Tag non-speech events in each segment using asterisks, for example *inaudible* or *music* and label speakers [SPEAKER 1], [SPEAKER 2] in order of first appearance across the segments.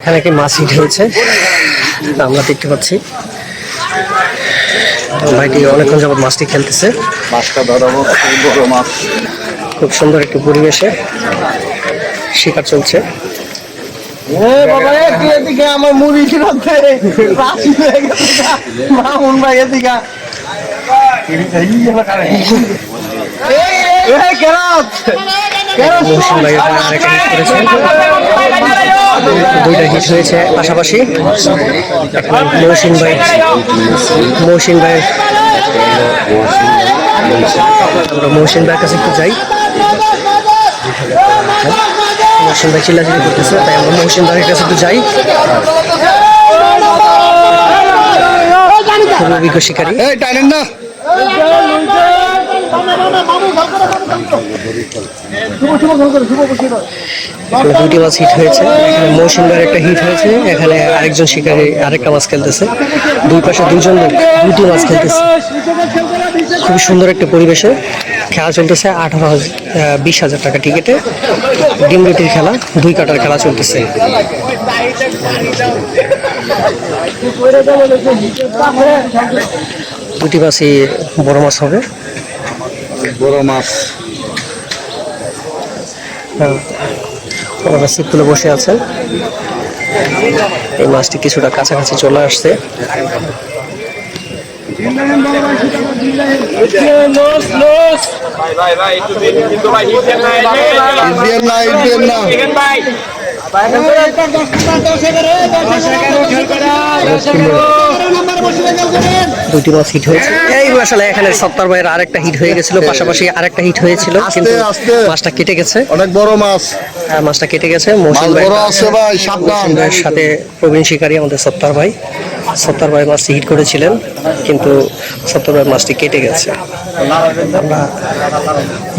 [SPEAKER 1] এখানে কি মাছ হিট হয়েছে আমরা দেখতে পাচ্ছি ভাইটি অনেকক্ষণ যাবত মাছটি খেলতেছে
[SPEAKER 2] মাছটা ধরাবো বড় মাছ
[SPEAKER 1] খুব সুন্দর একটি পরিবেশে শিকার চলছে
[SPEAKER 3] এদিকে আমার মুড়ি মামুন ভাই এদিকে এই কেরাত
[SPEAKER 1] আরেকটা হিট করেছে দুইটা হিট হয়েছে পাশাপাশি মৌসুম ভাই মৌসুম ভাই আমরা ভাইয়ের কাছে একটু যাই। মৌসুম ভাই চিল্লাচিল্লি করতেছে তাই আমরা মৌসুম ভাইয়ের কাছে একটু যাই। খুব অভিজ্ঞ শিকারী
[SPEAKER 2] এই টাইলেন না
[SPEAKER 1] এখানে দুটি মাছ হিট হয়েছে। এখানে মৌসুমবার একটা হিট হয়েছে। এখানে আরেকজন শিকারী আরেকটা মাছ খেলতেছে। দুই পাশে দুজন লোক দুটি মাছ খেলতেছে। খুবই সুন্দর একটা পরিবেশে খেলা চলতেছে। আঠারো হাজার বিশ হাজার টাকা টিকিটে ডিম রুটির খেলা, দুই কাটার খেলা চলতেছে। দুটি মাছই বড় মাছ হবে।
[SPEAKER 2] বড় মাছ।
[SPEAKER 1] ওনারা সিট তুলে বসে আছেন। এই মাছটি কিছুটা কাছাকাছি চলে আসছে।
[SPEAKER 2] না
[SPEAKER 1] দুটি মাছ হিট হয়েছে। এই আসলে এখানে সত্তর ভাইয়ের আরেকটা হিট হয়ে গেছিল পাশাপাশি আরেকটা হিট হয়েছিল কিন্তু। মাছটা কেটে গেছে।
[SPEAKER 2] অনেক বড় মাছ
[SPEAKER 1] আর মাছটা কেটে গেছে। মৌসুম ভাই সাথে প্রবীণ শিকারী আমাদের সত্তর ভাই। সত্তর ভাই মাছটি হিট করেছিলেন কিন্তু সত্তর ভাই মাছটি কেটে গেছে। আমরা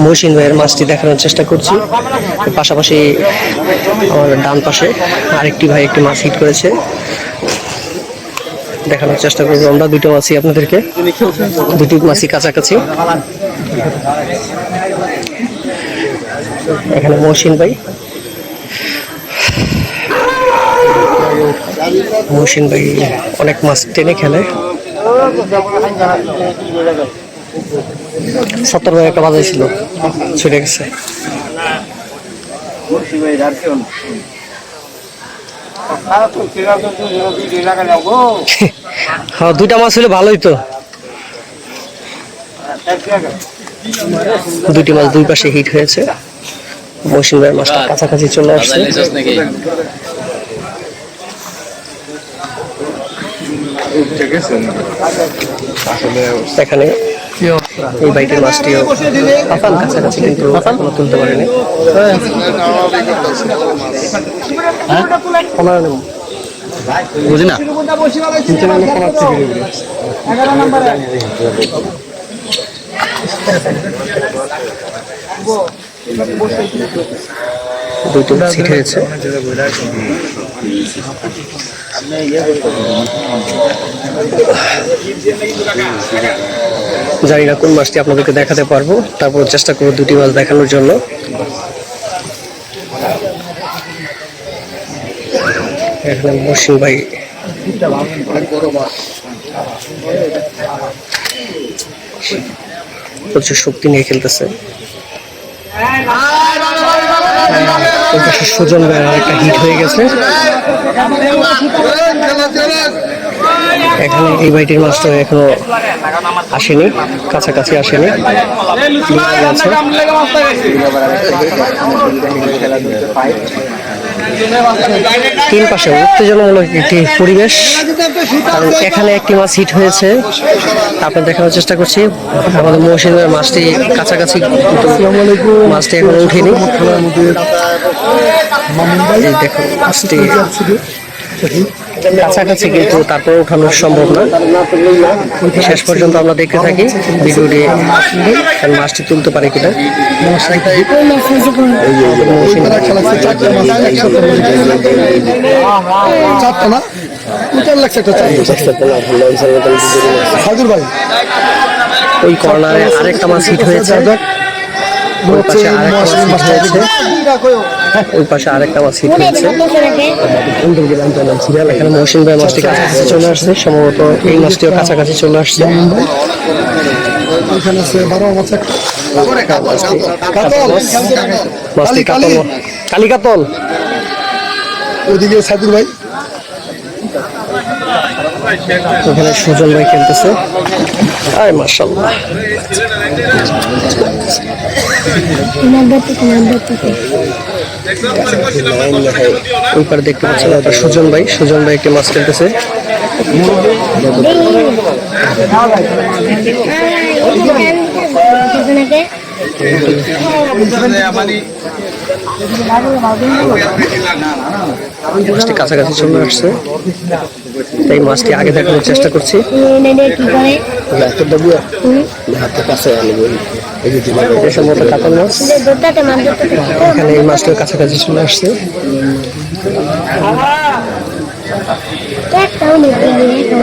[SPEAKER 1] মৌসিন ভাইয়ের মাছটি দেখানোর চেষ্টা করছি। পাশাপাশি আমার ডান পাশে আরেকটি ভাই একটি মাছ হিট করেছে। দেখানোর চেষ্টা করব। আমরা দুটো মাছই আপনাদেরকে। দুটি মাছই কাছাকাছি। এখানে মহসিন ভাই। মহসিন ভাই অনেক মাছ টেনে খেলে। সত্তর ভাই একটা বাজাই ছিল, ছুটে গেছে। *laughs* দুইটা মাছ হলে ভালোই তো। দুটি মাছ দুই পাশে হিট হয়েছে। ভাইয়ের মাছটা কাছাকাছি চলে আসছে। এখানে এই বাইকের মাছটিও পাতাল কাছাকাছি কিন্তু এখনও তুলতে পারেনি। নেব।
[SPEAKER 2] বুঝি না।
[SPEAKER 1] দুটো সিট হয়েছে। জানি না কোন মাছটি আপনাদেরকে দেখাতে পারব। তারপর চেষ্টা করব দুটি মাছ দেখানোর জন্য। এখানে মসিম ভাই। প্রচুর শক্তি নিয়ে খেলতেছে। সুজন ভাইয়ের একটা হিট হয়ে গেছে। এখানে এই বাইটির মাছটা এখনও আসেনি, কাছাকাছি আসেনি। তিন পাশে উত্তেজনামূলক একটি পরিবেশ। এখানে একটি মাছ হিট হয়েছে। আপনার দেখানোর চেষ্টা করছি। আমাদের মৌসুমের মাছটি কাছাকাছি মাছটি এখন উঠেনি দেখুন, মাছটি কাছাকাছি কিন্তু তারপর উঠানো সম্ভব না। শেষ পর্যন্ত আমরা দেখতে থাকি ভিডিওটি মাছটি তুলতে পারে কিনা।
[SPEAKER 2] চারটা না? চার চারটা ভাই
[SPEAKER 1] ওই কর্নারে আরেকটা মাছ হিট হয়েছে। ওই পাশে আরেকটা মাছ হিট হয়েছে ওই পাশে আরেকটা হিট হয়েছে এখানে মহসিন ভাই মাছটি কাছাকাছি চলে আসছে সম্ভবত এই মাছটিও কাছাকাছি চলে আসছে।
[SPEAKER 2] এখানে আছে বারো মাছ একটা কাতল।
[SPEAKER 1] মাছটি কাতল কালি কাতল।
[SPEAKER 2] ওইদিকে সাইদুর ভাই
[SPEAKER 1] এখানে সুজন ভাই খেলতেছে। আয় মার্শাল্লাহ ওটা সুজন ভাই সুজন ভাই একটি মাছ খেলতেছে কাছাকাছি চলে আসছে তাই মাছটি আগে দেখানোর চেষ্টা করছি এটা সম্ভবত কাতল মাছ। এখানে এই মাছটার কাছাকাছি চলে আসছে।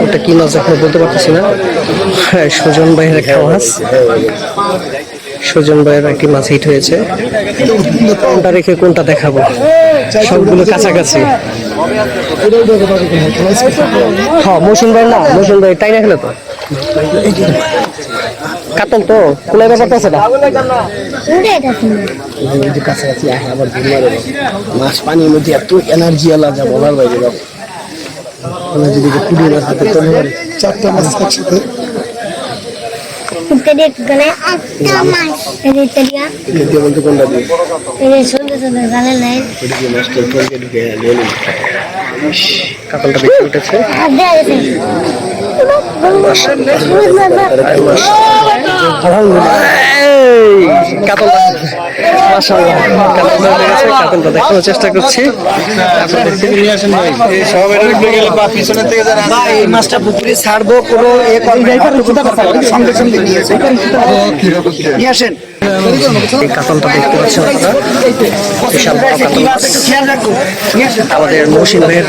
[SPEAKER 1] ওটা কি মাছ এখনও বলতে পারতেছি না? হ্যাঁ সুজন ভাইয়ের একটা মাছ। সুজন ভাইয়ের একটি মাছ হিট হয়েছে। কোনটা রেখে কোনটা দেখাবো? সবগুলো কাছাকাছি। হ্যাঁ মৌসুম ভাই না মৌসুম ভাই তাই না খেলে তো? কাতল তো কুলাই ব্যাপারটা আছে না?
[SPEAKER 2] কাছাকাছি আসে আবার মাছ পানির মধ্যে এত এনার্জি আলাদা বলার বাইরে বাপ আমরা যদি কুড়ি মাছ হাতে চলে পারি চারটা মাছ একসাথে। বলতে কোনটা দিয়ে?
[SPEAKER 4] সুন্দর সুন্দর গালে নাই
[SPEAKER 1] বেশি উঠেছে। কাতলটা দেখানোর চেষ্টা করছি
[SPEAKER 3] এই মাছটা পুকুরে ছাড়বো কোনো এ করবে সঙ্গে সঙ্গে নিয়ে আসেন
[SPEAKER 1] এই কাতলটা দেখতে পাচ্ছেন আপনারা। বিশাল বড় কাতল। মাছ
[SPEAKER 3] খেয়াল রাখব
[SPEAKER 1] আমাদের মৌসিন ভাইয়ের